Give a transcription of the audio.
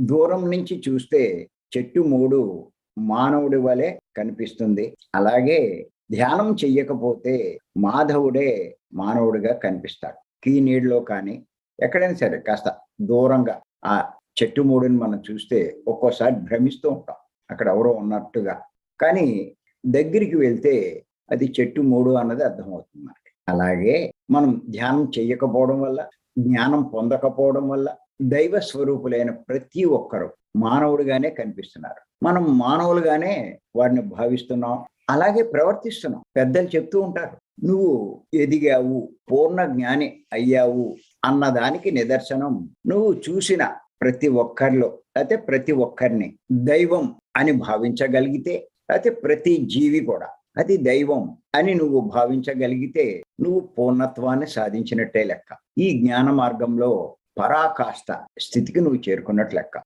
దూరం నుంచి చూస్తే చెట్టు మూడు మానవుడి వలె కనిపిస్తుంది. అలాగే ధ్యానం చెయ్యకపోతే మాధవుడే మానవుడిగా కనిపిస్తాడు. కీ నీడిలో కానీ ఎక్కడైనా సరే కాస్త దూరంగా ఆ చెట్టు మూడుని మనం చూస్తే ఒక్కోసారి భ్రమిస్తూ ఉంటాం. అక్కడ ఎవరో ఉన్నట్టుగా. కానీ దగ్గరికి వెళ్తే అది చెట్టు మూడు అన్నది అర్థమవుతుంది మనకి. అలాగే మనం ధ్యానం చేయకపోవడం వల్ల జ్ఞానం పొందకపోవడం వల్ల దైవ స్వరూపులైన ప్రతి ఒక్కరు మానవుడుగానే కనిపిస్తున్నారు. మనం మానవులుగానే వాడిని భావిస్తున్నాం. అలాగే ప్రవర్తిస్తున్నాం. పెద్దలు చెప్తూ ఉంటారు. నువ్వు ఎదిగావు పూర్ణ జ్ఞాని అయ్యావు అన్నదానికి నిదర్శనం. నువ్వు చూసిన ప్రతి ఒక్కరిలో అయితే ప్రతి ఒక్కరిని దైవం అని భావించగలిగితే అయితే ప్రతి జీవి కూడా అది దైవం అని నువ్వు భావించగలిగితే నువ్వు పూర్ణత్వాన్ని సాధించినట్టే లెక్క. ఈ జ్ఞాన మార్గంలో పరాకాష్ట స్థితికి నువ్వు చేరుకున్నట్లు లెక్క.